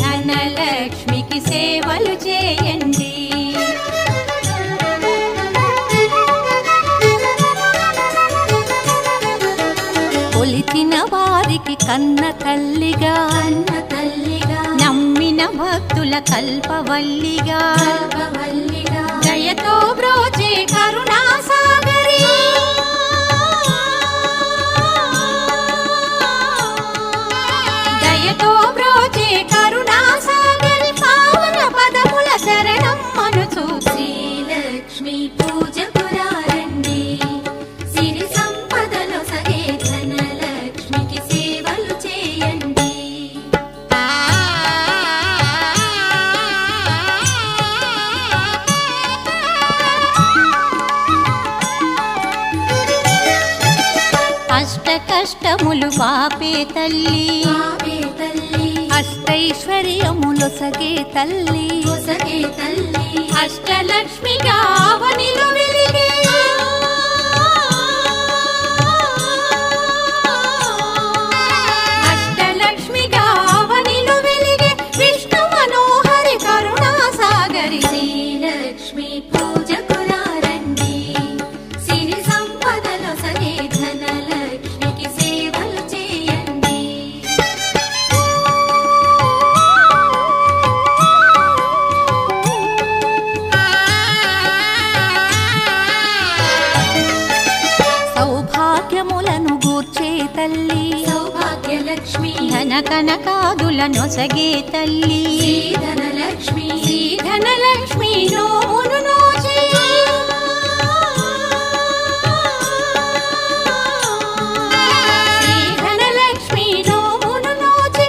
ధనలక్ష్మికి సేవలు చేయండి. కొలిచిన వారికి కన్న తల్లిగా అన్న తల్లిగా నమ్మిన భక్తుల కల్పవల్లిగా కల్పవల్లిగా. దయతో బ్రోచే అష్ట కష్టములు పాపే తల్లి. అష్టైశ్వర్యములు సగే తల్లి. అష్టలక్ష్మిగా అవనిలో తల్లి. సౌభాగ్యలక్ష్మి. ధన కనకాదుల నొసగే తల్లి. శ్రీధనలక్ష్మి. ధనలక్ష్మి నోమును నోచే. శ్రీధనలక్ష్మి నోమును నోచి.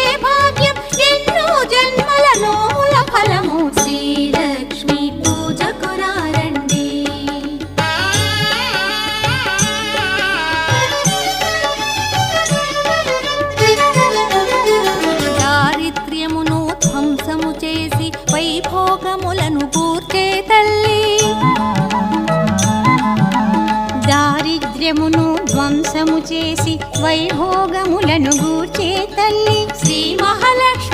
దారిద్ర్యమును ధ్వంసము చేసి వైభోగములను గూర్చే తల్లి శ్రీ మహాలక్ష్మి